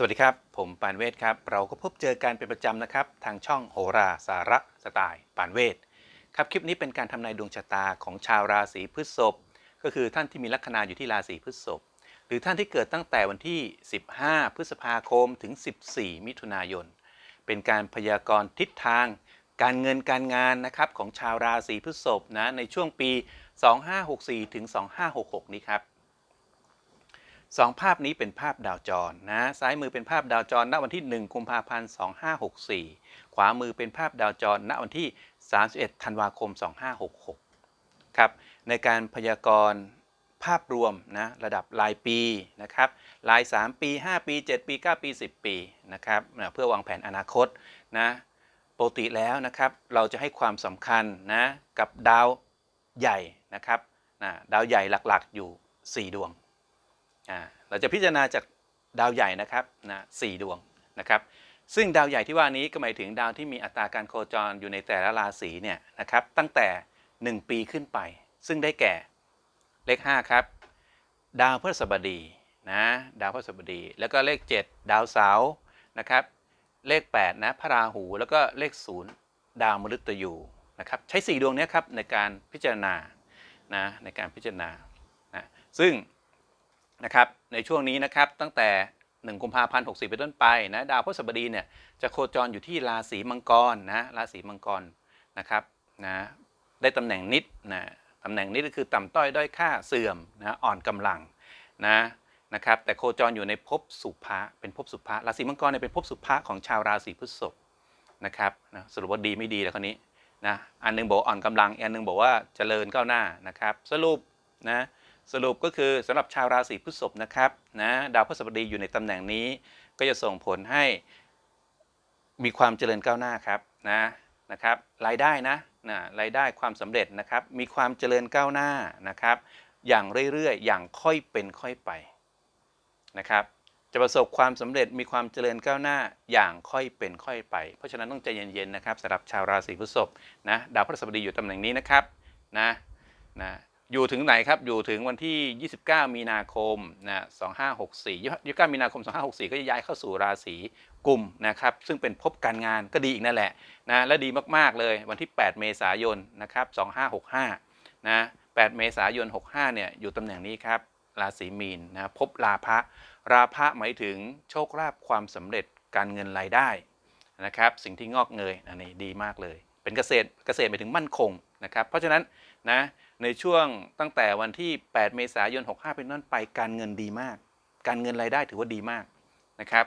สวัสดีครับ ผมปานเวทครับ เราก็พบเจอกันเป็นประจำนะครับ ทางช่องโหราสาระสไตล์ปานเวทครับคลิปนี้เป็นการทำนายดวงชะตาของชาวราศีพฤษภก็คือท่านที่มีลัคนาอยู่ที่ราศีพฤษภหรือท่านที่เกิดตั้งแต่วันที่ 15 พฤษภาคมถึง 14 มิถุนายน เป็นการพยากรณ์ทิศทาง การเงินการงานนะครับของชาวราศีพฤษภนะในช่วงปี 2564ถึง2566 นี้ครับ สองภาพนี้เป็นภาพดาวจรนะซ้ายมือเป็นภาพดาวจรณวันที่ 1 กุมภาพันธ์ 2564 ขวามือเป็นภาพดาวจรณวันที่ 31 ธันวาคม 2566 ครับ ในการพยากรณ์ภาพรวมนะระดับรายปีนะครับราย 3 ปี 5 ปี 7 ปี 9 ปี 10 ปีนะครับนะเพื่อวางแผนอนาคตนะปกติแล้วนะครับเราจะให้ความสำคัญนะกับดาวใหญ่นะครับนะดาวใหญ่หลักๆอยู่ 4 ดวง เราจะพิจารณาจากดาวใหญ่นะครับนะสี่ดวงนะครับ ซึ่งดาวใหญ่ที่ว่านี้ก็หมายถึงดาวที่มีอัตราการโคจรอยู่ในแต่ละราศีเนี่ยนะครับตั้งแต่ 1 ปีขึ้นไป ซึ่งได้แก่เลข 5 ครับ ดาวพฤหัสบดีนะดาวพฤหัสบดี แล้วก็เลข 7 ดาวเสาร์นะครับ เลข 8 นะพระราหูแล้วก็เลข 0 ดาวมฤตยูนะครับใช้ 4 ดวงนี้ครับในการพิจารณานะในการพิจารณานะซึ่ง นะครับในช่วงนี้นะครับตั้งแต่ 1 กุมภาพันธ์60เป็นต้นไปนะดาวพฤหัสบดีเนี่ยจะโคจรอยู่ที่ราศีมังกรนะราศีมังกรนะครับนะได้ตำแหน่งนิดนะตำแหน่งนิดก็คือต่ำต้อยด้อยค่าเสื่อมนะอ่อนกำลังนะนะครับแต่โคจรอยู่ในภพสุภะเป็นภพสุภะราศีมังกรเนี่ยเป็นภพสุภะของชาวราศีพฤษภนะครับนะสรุปว่าดีไม่ดีแล้วคนนี้นะอันหนึงบอกอ่อนกำลังอันหนึงบอกว่าเจริญก้าวหน้านะครับ สรุปนะ สรุปก็คือสำหรับชาวราศีพฤษภนะครับนะดาวพฤหัสบดีอยู่ในตำแหน่งนี้ ก็จะส่งผลให้มีความเจริญก้าวหน้าครับนะนะครับรายได้นะนะรายได้ความสำเร็จนะครับ มีความเจริญก้าวหน้านะครับ อย่างเรื่อยๆ อย่างค่อยเป็นค่อยไปนะครับ จะประสบความสำเร็จมีความเจริญก้าวหน้าอย่างค่อยเป็นค่อยไป เพราะฉะนั้นต้องใจเย็นๆนะครับสำหรับชาวราศีพฤษภนะดาวพฤหัสบดีอยู่ตำแหน่งนี้นะครับนะนะ อยู่ถึงไหนครับ อยู่ถึงวันที่ 29 มีนาคมนะ2564 29 มีนาคม 2564 ก็จะย้ายเข้าสู่ราศีกุมนะครับ ซึ่งเป็นภพการงานก็ดีอีกนั่นแหละนะ และดีมากๆเลย วันที่ 8 เมษายน นะครับ 2565 นะ 8 เมษายน 65 เนี่ย อยู่ตำแหน่งนี้ครับ ราศีมีนนะ พบราพะ ราพะหมายถึงโชคลาภความสำเร็จ การเงินรายได้นะครับ สิ่งที่งอกเงย อันนี้ดีมากเลย เป็นเกษตร เกษตรหมายถึงมั่นคงนะครับ เพราะฉะนั้นนะ ในช่วงตั้งแต่วันที่ 8 เมษายน 65 เป็นต้นไปการเงินดีมาก การเงินรายได้ถือว่าดีมากนะครับ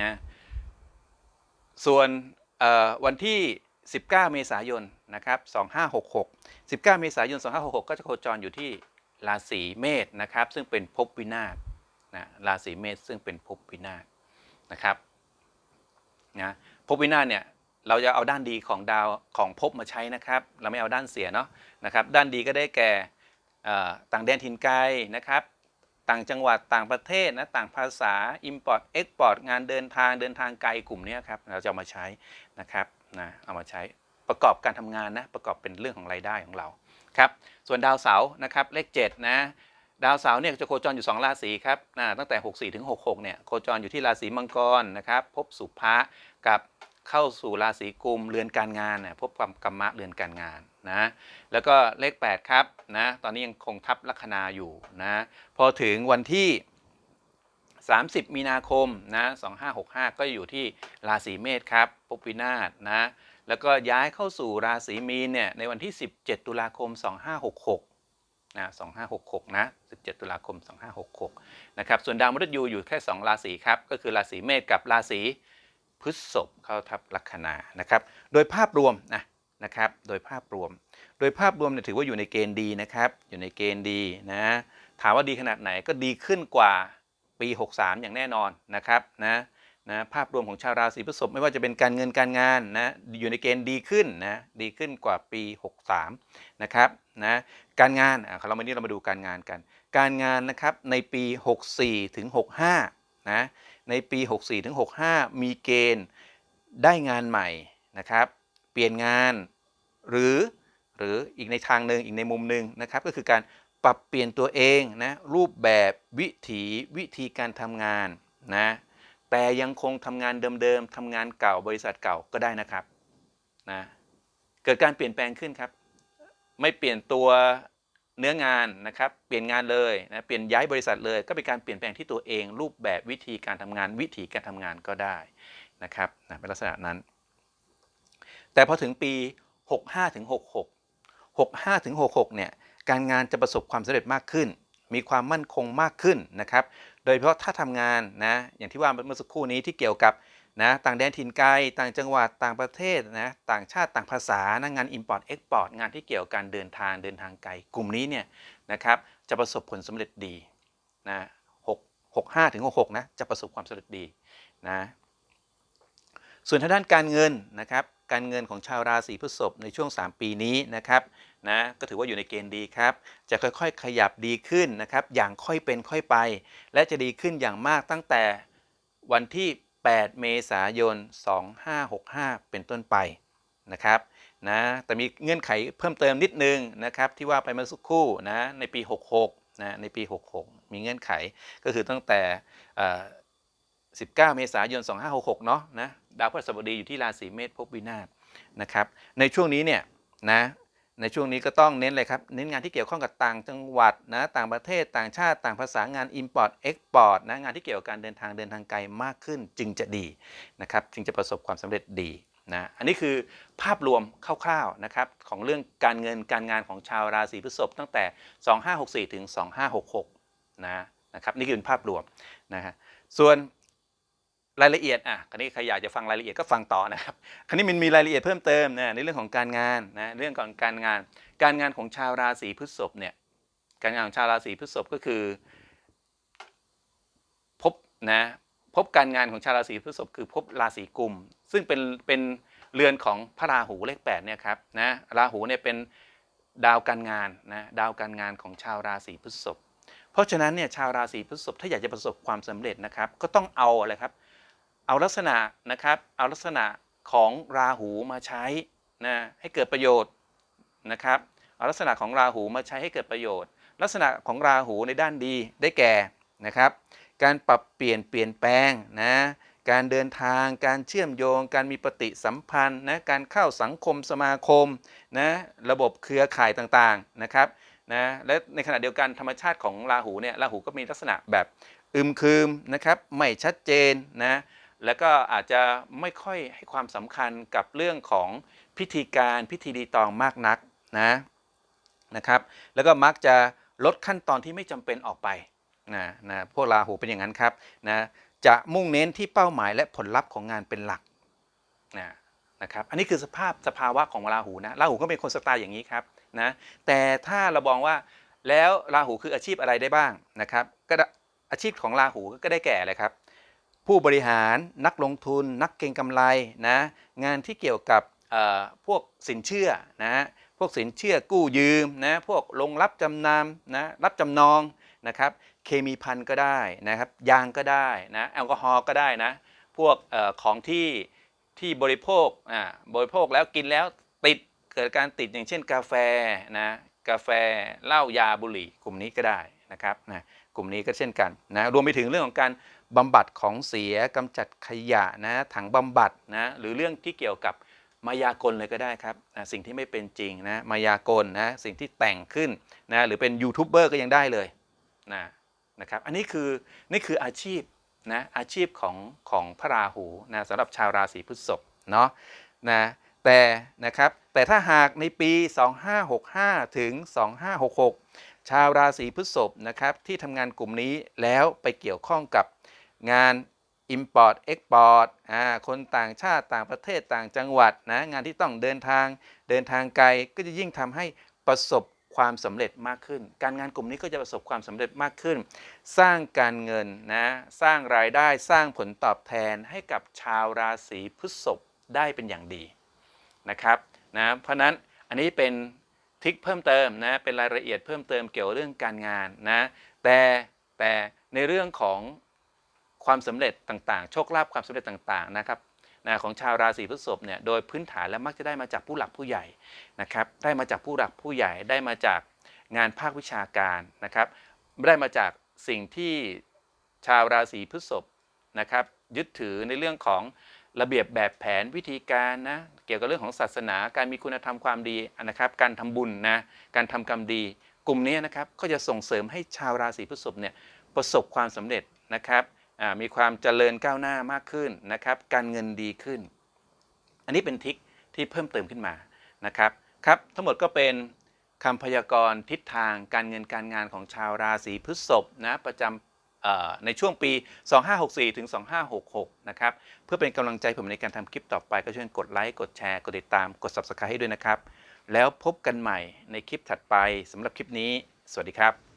นะส่วนวันที่ 19 เมษายนนะครับ 2566 19 เมษายน 2566 ก็จะโคจรอยู่ที่ราศีเมษนะครับ ซึ่งเป็นภพวินาศนะราศีเมษซึ่งเป็นภพวินาศนะครับนะภพวินาศเนี่ย เราจะเอาด้านดีของดาวของภพมาใช้นะครับ เราไม่เอาด้านเสียเนาะนะครับ ด้านดีก็ได้แก่ต่างแดนถิ่นไกลนะครับ ต่างจังหวัดต่างประเทศนะต่างภาษา Import Export งานเดินทางเดินทางไกลกลุ่มนี้ครับเราจะเอามาใช้นะครับนะเอามาใช้ประกอบการทำงานนะประกอบเป็นเรื่องของรายได้ของเราครับส่วนดาวเสาร์นะครับเลข7นะดาวเสาร์เนี่ยจะโคจรอยู่ 2 ราศีครับนะตั้งแต่ 64 ถึง 66 เนี่ยโคจรอยู่ที่ราศีมังกรนะครับพบสุภะกับ เข้าสู่ราศีกุมเรือนการงานนะพบความกรรมะเรือนการงานนะแล้วก็เลข 8 ครับนะตอนนี้ยังคงทับลัคนาอยู่นะพอถึงวันที่ 30 มีนาคมนะ2565 ก็อยู่ที่ราศีเมษครับภพวินาศนะแล้วก็ย้ายเข้าสู่ราศีมีนเนี่ยในวันที่ 17 ตุลาคม 2566นะ2566 นะ 17 ตุลาคม 2566 นะครับ ส่วนดาวมฤตยูอยู่แค่ 2 ราศีครับ ก็คือราศีเมษกับราศี พฤษภเข้าทับลัคนานะครับ โดยภาพรวมนะนะครับ โดยภาพรวม โดยภาพรวมเนี่ยถือว่าอยู่ในเกณฑ์ดีนะครับ อยู่ในเกณฑ์ดีนะ ถามว่าดีขนาดไหนก็ดีขึ้นกว่าปี 63 อย่างแน่นอนนะครับนะนะภาพรวมของชาวราศีพฤษภไม่ว่าจะเป็นการเงินการงานนะอยู่ในเกณฑ์ดีขึ้นนะดีขึ้นกว่าปี 63 นะครับนะการงานอะเราวันนี้เรามาดูการงานกัน การงานนะครับในปี 64 ถึง 65 นะ ในปี 64ถึง65มีเกณฑ์ได้งานใหม่นะครับ เปลี่ยนงานหรือหรืออีกในทางหนึ่งอีกในมุมหนึ่งนะครับ ก็คือการปรับเปลี่ยนตัวเองนะรูปแบบวิถีวิธีการทำงานนะแต่ยังคงทำงานเดิมๆทำงานเก่าบริษัทเก่าก็ได้นะครับนะเกิดการเปลี่ยนแปลงขึ้นครับ ไม่เปลี่ยนตัว เนื้องานนะครับเปลี่ยนงานเลยนะเปลี่ยนย้ายบริษัทเลยก็เป็นการเปลี่ยนแปลงที่ตัวเอง รูปแบบวิธีการทำงานวิธีการทำงานก็ได้นะครับนะเป็นลักษณะนั้น แต่พอถึงปี 65ถึง66 65ถึง66เนี่ยการงานจะประสบความสำเร็จมากขึ้น มีความมั่นคงมากขึ้นนะครับ โดยเฉพาะถ้าทำงานนะอย่างที่ว่าเมื่อสักครู่นี้ที่เกี่ยวกับ นะต่างแดนถิ่นไกล ต่างจังหวัดต่างประเทศนะต่างชาติต่างภาษานะงาน Import Export งานที่เกี่ยวกับการเดินทางเดินทางไกล กลุ่มนี้เนี่ยนะครับจะประสบผลสำเร็จดีนะ6 65ถึง66นะจะประสบความสำเร็จดีนะส่วนทางด้านการเงินนะครับการเงินของชาวราศีพฤษภในช่วง 3 ปีนี้นะครับนะก็ถือว่าอยู่ในเกณฑ์ดีครับ จะค่อยๆ ขยับดีขึ้นนะครับอย่างค่อยเป็นค่อยไป และจะดีขึ้นอย่างมากตั้งแต่วันที่ 8 เมษายน 2565 เป็นต้นไปนะครับนะแต่มีเงื่อนไขเพิ่มเติมนิดนึงนะครับที่ว่าไปเมื่อสักครู่นะในปี 66นะในปี 66 มีเงื่อนไขก็คือตั้งแต่ 19 เมษายน 2566 เนาะนะดาวพฤหัสบดีอยู่ที่ราศีเมษภพวินาศนะครับในช่วงนี้เนี่ยนะ ในช่วงนี้ก็ต้องเน้นเลยครับ เน้นงานที่เกี่ยวข้องกับต่างจังหวัดนะต่างประเทศต่างชาติต่างภาษางาน Import Export นะงานที่เกี่ยวกับการเดินทางเดินทางไกลมากขึ้นจึงจะดีนะครับจึงจะประสบความสำเร็จดีนะอันนี้คือภาพรวมคร่าวๆนะครับของเรื่องการเงินการงานของชาวราศีพฤษภตั้งแต่ 2564 ถึง 2566 นะนะครับนี่คือภาพรวมนะฮะส่วน รายละเอียดอะคราวนี้ใครอยากจะฟังรายละเอียดก็ฟังต่อนะครับคราวนี้มันมีรายละเอียดเพิ่มเติมนะในเรื่องของการงานนะเรื่องของการงาน การงานของชาวราศีพฤษภเนี่ยการงานของชาวราศีพฤษภก็คือพบนะพบการงานของชาวราศีพฤษภคือพบราศีกุม ซึ่งเป็นเป็นเรือนของพระราหูเลขแปดเนี่ยครับนะราหูเนี่ยเป็นดาวการงานนะดาวการงานของชาวราศีพฤษภเพราะฉะนั้นเนี่ยชาวราศีพฤษภถ้าอยากจะประสบความสำเร็จนะครับ ก็ต้องเอาอะไรครับ เอาลักษณะนะครับ เอาลักษณะของราหูมาใช้นะให้เกิดประโยชน์นะครับ เอาลักษณะของราหูมาใช้ให้เกิดประโยชน์ ลักษณะของราหูในด้านดีได้แก่นะครับ การปรับเปลี่ยนเปลี่ยนแปลงนะการเดินทาง การเชื่อมโยง การมีปฏิสัมพันธ์นะการเข้าสังคมสมาคมนะระบบเครือข่ายต่างๆนะครับนะและในขณะเดียวกันธรรมชาติของราหูเนี่ยราหูก็มีลักษณะแบบอึมครึมนะครับไม่ชัดเจนนะ แล้วก็อาจจะไม่ค่อยให้ความสำคัญกับเรื่องของพิธีการพิธีรีตองมากนักนะนะครับ แล้วก็มักจะลดขั้นตอนที่ไม่จำเป็นออกไปนะนะพวกราหูเป็นอย่างนั้นครับนะจะมุ่งเน้นที่เป้าหมายและผลลัพธ์ของงานเป็นหลักนะนะครับอันนี้คือสภาพสภาวะของราหูนะราหูก็เป็นคนสไตล์อย่างนี้ครับนะแต่ถ้าเรามองว่าแล้วราหูคืออาชีพอะไรได้บ้างนะครับก็อาชีพของราหูก็ได้แก่อะไรครับ ผู้บริหารนักลงทุน นักเก็งกำไรนะงานที่เกี่ยวกับพวกสินเชื่อนะพวกสินเชื่อกู้ยืมนะพวกลงรับจำนำนะรับจำนองนะครับเคมีพันก็ได้นะครับยางก็ได้นะแอลกอฮอล์ก็ได้นะพวกอของที่ที่บริโภคอ่าบริโภคแล้วกินแล้วติดเกิดการติดอย่างเช่นกาแฟนะกาแฟเหล้ายาบุหรี่กลุ่มนี้ก็ได้ นะครับนะกลุ่มนี้ก็เช่นกันนะรวมไปถึงเรื่องของการบำบัดของเสียกำจัดขยะนะถังบำบัดนะหรือเรื่องที่เกี่ยวกับมายากลเลยก็ได้ครับนะสิ่งที่ไม่เป็นจริงนะมายากลนะสิ่งที่แต่งขึ้นนะหรือเป็นยูทูบเบอร์ก็ยังได้เลยนะนะครับอันนี้คือนี่คืออาชีพนะอาชีพของของพระราหูนะสำหรับชาวราศีพฤษภเนาะนะแต่นะครับแต่ถ้าหากในปี 2565 ถึง 2566 ชาวราศีพฤษภนะครับที่ทำงานกลุ่มนี้แล้วไปเกี่ยวข้องกับงาน Import Export อ่าคนต่างชาติต่างประเทศต่างจังหวัดนะงานที่ต้องเดินทางเดินทางไกลก็จะยิ่งทำให้ประสบความสำเร็จมากขึ้น การงานกลุ่มนี้ก็จะประสบความสำเร็จมากขึ้น สร้างการเงินนะ สร้างรายได้ สร้างผลตอบแทนให้กับชาวราศีพฤษภได้เป็นอย่างดีนะครับนะ เพราะนั้นอันนี้เป็น ทิคเพิ่มเติมนะเป็นรายละเอียดเพิ่มเติมเกี่ยวเรื่องการงานนะแต่แต่ในเรื่องของความสำเร็จต่างๆ โชคลาภความสำเร็จต่างๆนะครับนะของชาวราศีพฤษภเนี่ยโดยพื้นฐานแล้วมักจะได้มาจากผู้หลักผู้ใหญ่นะครับได้มาจากผู้หลักผู้ใหญ่ได้มาจากงานภาควิชาการนะครับได้มาจากสิ่งที่ชาวราศีพฤษภนะครับยึดถือในเรื่องของ ระเบียบแบบแผนวิธีการนะเกี่ยวกับเรื่องของศาสนาการมีคุณธรรมความดีนะครับ การทำบุญนะการทำกรรมดี กลุ่มนี้นะครับก็จะส่งเสริมให้ชาวราศีพฤษภเนี่ยประสบความสำเร็จนะครับมีความเจริญก้าวหน้ามากขึ้นนะครับ การเงินดีขึ้น อันนี้เป็นทริคที่เพิ่มเติมขึ้นมานะครับครับทั้งหมดก็เป็นคำพยากรณ์ทิศทางการเงินการงานของชาวราศีพฤษภนะประจำ ในช่วงปี 2564 ถึง 2566 นะครับ เพื่อเป็นกำลังใจผมในการทำคลิปต่อไปก็ช่วยกดไลค์ กดแชร์ กดติดตาม กด Subscribe ให้ด้วยนะครับ แล้วพบกันใหม่ในคลิปถัดไปสำหรับคลิปนี้ สวัสดีครับ